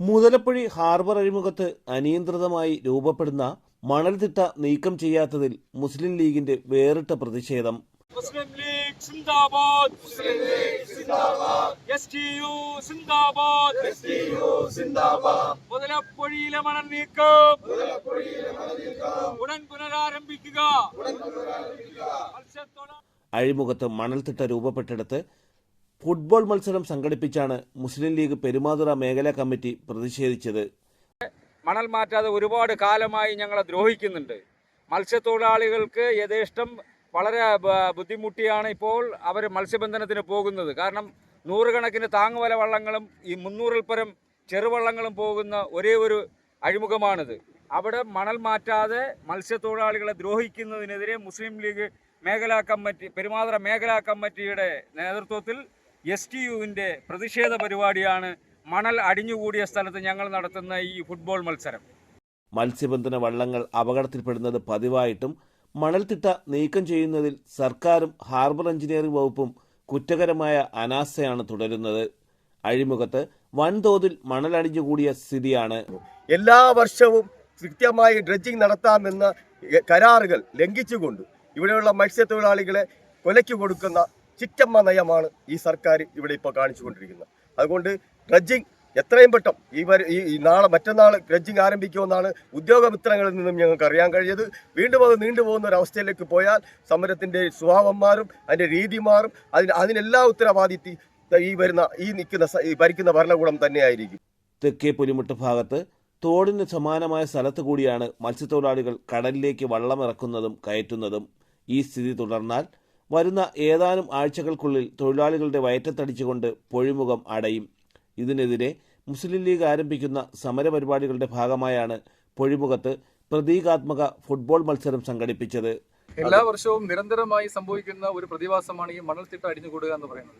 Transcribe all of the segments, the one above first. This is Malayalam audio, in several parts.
മുതലപ്പുഴി ഹാർബർ അഴിമുഖത്ത് അനിയന്ത്രിതമായി രൂപപ്പെടുന്ന മണൽത്തിട്ട നീക്കം ചെയ്യാത്തതിൽ മുസ്ലിം ലീഗിന്റെ വേറിട്ട പ്രതിഷേധം. മുസ്ലിം ലീഗ് സിന്ദാബാദ്. എസ് ടി യു സിന്ദാബാദ്. മുതലപ്പൊഴിയിലെ മണൽ നീക്കം. ഉടൻ പുനരാരംഭിക്കുക. മത്സ്യത്തൊഴിലാ- അഴിമുഖത്ത് മണൽത്തിട്ട രൂപപ്പെട്ടെടുത്ത് ഫുട്ബോൾ മത്സരം സംഘടിപ്പിച്ചാണ് മുസ്ലിം ലീഗ് പെരുമാതുറ മേഖലാ കമ്മിറ്റി പ്രതിഷേധിച്ചത്. മണൽ മാറ്റാതെ ഒരുപാട് കാലമായി ഞങ്ങളെ ദ്രോഹിക്കുന്നുണ്ട്. മത്സ്യത്തൊഴിലാളികൾക്ക് യഥേഷ്ടം വളരെ ബുദ്ധിമുട്ടിയാണ് ഇപ്പോൾ അവർ മത്സ്യബന്ധനത്തിന് പോകുന്നത്. കാരണം നൂറുകണക്കിന് താങ്ങുവല വള്ളങ്ങളും ഈ മുന്നൂറിൽ പരം ചെറുവള്ളങ്ങളും പോകുന്ന ഒരേ ഒരു അഴിമുഖമാണിത്. അവിടെ മണൽ മാറ്റാതെ മത്സ്യത്തൊഴിലാളികളെ ദ്രോഹിക്കുന്നതിനെതിരെ മുസ്ലിം ലീഗ് മേഖലാ കമ്മിറ്റി പെരുമാതുറ മേഖലാ കമ്മിറ്റിയുടെ നേതൃത്വത്തിൽ എസ് ടി യുവിന്റെ പ്രതിഷേധ പരിപാടിയാണ് മണൽ അടിഞ്ഞുകൂടിയ സ്ഥലത്ത് ഞങ്ങൾ നടത്തുന്ന ഈ ഫുട്ബോൾ മത്സരം. മത്സ്യബന്ധന വള്ളങ്ങൾ അപകടത്തിൽപ്പെടുന്നത് പതിവായിട്ടും മണൽത്തിട്ട നീക്കം ചെയ്യുന്നതിൽ സർക്കാരും ഹാർബർ എഞ്ചിനീയറിംഗ് വകുപ്പും കുറ്റകരമായ അനാസ്ഥയാണ് തുടരുന്നത്. അഴിമുഖത്ത് വൻതോതിൽ മണലടിഞ്ഞുകൂടിയ സ്ഥിതിയാണ്. എല്ലാ വർഷവും കൃത്യമായി ഡ്രഡ്ജിംഗ് നടത്താമെന്ന കരാറുകൾ ലംഘിച്ചുകൊണ്ട് ഇവിടെയുള്ള മത്സ്യത്തൊഴിലാളികളെ കൊലയ്ക്ക് കൊടുക്കുന്ന ചിറ്റമ്മ നയമാണ് ഈ സർക്കാർ ഇവിടെ ഇപ്പോൾ കാണിച്ചുകൊണ്ടിരിക്കുന്നത്. അതുകൊണ്ട് ഡ്രഡ്ജിങ് എത്രയും പെട്ടെന്ന് ഈ ഈ നാളെ മറ്റന്നാൾ ഡ്രഡ്ജിംഗ് ആരംഭിക്കുമെന്നാണ് ഉദ്യോഗമിത്രങ്ങളിൽ നിന്നും ഞങ്ങൾക്ക് അറിയാൻ കഴിഞ്ഞത്. വീണ്ടും അത് നീണ്ടുപോകുന്ന ഒരു അവസ്ഥയിലേക്ക് പോയാൽ സമരത്തിന്റെ സ്വഭാവം മാറും അതിന്റെ രീതി മാറും അതിന് അതിനെല്ലാ ഉത്തരവാദിത്തി ഈ വരുന്ന ഈ നിൽക്കുന്ന ഈ ഭരിക്കുന്ന ഭരണകൂടം തന്നെയായിരിക്കും. തെക്കേ പുലിമുട്ട് ഭാഗത്ത് തോടിന് സമാനമായ സ്ഥലത്ത് കൂടിയാണ് മത്സ്യത്തൊഴിലാളികൾ കടലിലേക്ക് വള്ളമിറക്കുന്നതും കയറ്റുന്നതും ഈ സ്ഥിതി തുടർന്നാൽ വരുന്ന ഏതാനും ആഴ്ചകൾക്കുള്ളിൽ തൊഴിലാളികളുടെ വയറ്റത്തടിച്ചുകൊണ്ട് പൊഴിമുഖം അടയും. ഇതിനെതിരെ മുസ്ലിം ലീഗ് ആരംഭിക്കുന്ന സമരപരിപാടികളുടെ ഭാഗമായാണ് പൊഴിമുഖത്ത് പ്രതീകാത്മക ഫുട്ബോൾ മത്സരം സംഘടിപ്പിച്ചത്. എല്ലാ വർഷവും നിരന്തരമായി സംഭവിക്കുന്ന ഒരു പ്രതിഭാസമാണ് ഈ മണൽത്തിട്ട അടിഞ്ഞുകൂടുക എന്ന് പറയുന്നത്.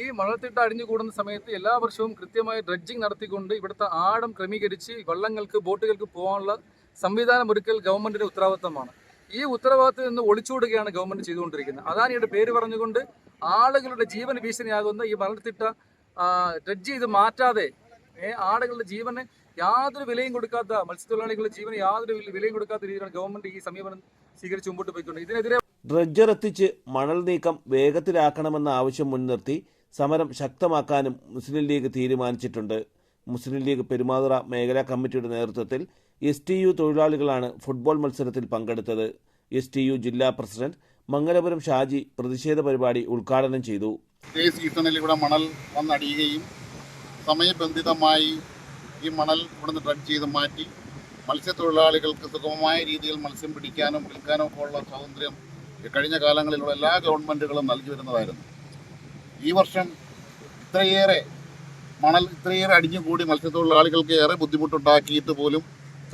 ഈ മണൽത്തിട്ട അടിഞ്ഞുകൂടുന്ന സമയത്ത് എല്ലാ വർഷവും കൃത്യമായി ഡ്രഡ്ജിങ് നടത്തിക്കൊണ്ട് ഇവിടുത്തെ ആഴം ക്രമീകരിച്ച് വള്ളങ്ങൾക്ക് ബോട്ടുകൾക്ക് പോകാനുള്ള സംവിധാനം ഒരുക്കൽ ഗവൺമെന്റിന്റെ ഉത്തരവാദിത്തമാണ്. ഈ ഉത്തരവാദിത്വം നിന്ന് ഒളിച്ചുവിടുകയാണ് ഗവൺമെന്റ് ചെയ്തുകൊണ്ടിരിക്കുന്നത്. അദാനിയുടെ പേര് പറഞ്ഞുകൊണ്ട് ആളുകളുടെ ജീവൻ ഭീഷണിയാകുന്ന ഈ മരണത്തിട്ട ഡ്രഡ്ജ് ചെയ്ത് മാറ്റാതെ ആളുകളുടെ ജീവന് യാതൊരു വിലയും കൊടുക്കാത്ത മത്സ്യത്തൊഴിലാളികളുടെ ജീവന് യാതൊരു വിലയും കൊടുക്കാത്ത രീതിയിലാണ് ഗവൺമെന്റ് ഈ സമീപനം സ്വീകരിച്ച് മുമ്പോട്ട് പോയിക്കൊണ്ട് ഇതിനെതിരെ ഡ്രഡ്ജർ എത്തിച്ച് മണൽ നീക്കം വേഗത്തിലാക്കണമെന്ന ആവശ്യം മുൻനിർത്തി സമരം ശക്തമാക്കാനും മുസ്ലിം ലീഗ് തീരുമാനിച്ചിട്ടുണ്ട്. മുസ്ലിം ലീഗ് പെരുമാതുറ മേഖലാ കമ്മിറ്റിയുടെ നേതൃത്വത്തിൽ എസ് ടി യു തൊഴിലാളികളാണ് ഫുട്ബോൾ മത്സരത്തിൽ പങ്കെടുത്തത്. എസ് ടി യു ജില്ലാ പ്രസിഡന്റ് മംഗലപുരം ഷാജി പ്രതിഷേധ പരിപാടി ഉദ്ഘാടനം ചെയ്തു. സീസണിൽ ഇവിടെ മണൽ വന്നടിയുകയും സമയബന്ധിതമായി ഈ മണൽ ഇവിടുന്ന് ഡ്രഗ് ചെയ്ത് മാറ്റി മത്സ്യത്തൊഴിലാളികൾക്ക് സുഗമമായ രീതിയിൽ മത്സ്യം പിടിക്കാനും വിൽക്കാനും ഒക്കെ ഉള്ള സ്വാതന്ത്ര്യം കഴിഞ്ഞ കാലങ്ങളിലുള്ള എല്ലാ ഗവൺമെന്റുകളും നൽകി വരുന്നതായിരുന്നു. ഈ വർഷം ഇത്രയേറെ മണൽ ഇത്രയേറെ അടിഞ്ഞുകൂടി മത്സ്യത്തൊഴിലാളികൾക്ക് ഏറെ ബുദ്ധിമുട്ടുണ്ടാക്കിയിട്ട് പോലും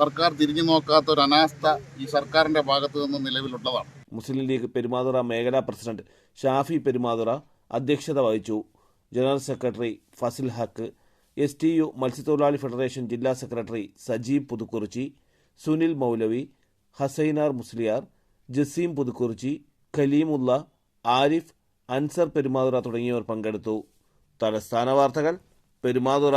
സർക്കാർ തിരിഞ്ഞു നോക്കാത്ത ഒരു അനാസ്ഥ ഈ സർക്കാരിന്റെ ഭാഗത്തു നിന്ന് നിലവിലുള്ളതാണ്. മുസ്ലിം ലീഗ് പെരുമാതുറ മേഖലാ പ്രസിഡന്റ് ഷാഫി പെരുമാതുറ അധ്യക്ഷത വഹിച്ചു. General secretary Fasil Haq S T U മത്സ്യത്തൊഴിലാളി ഫെഡറേഷൻ ജില്ലാ സെക്രട്ടറി സജീബ് പുതുക്കുറിച്ചി സുനിൽ മൗലവി ഹസൈനാർ മുസ്ലിയാർ ജസീം പുതുക്കുറിച്ചി ഖലീമുല്ല ആരിഫ് അൻസർ പെരുമാതുറ തുടങ്ങിയവർ പങ്കെടുത്തു. തലസ്ഥാന വാർത്തകൾ പെരുമാതുറ.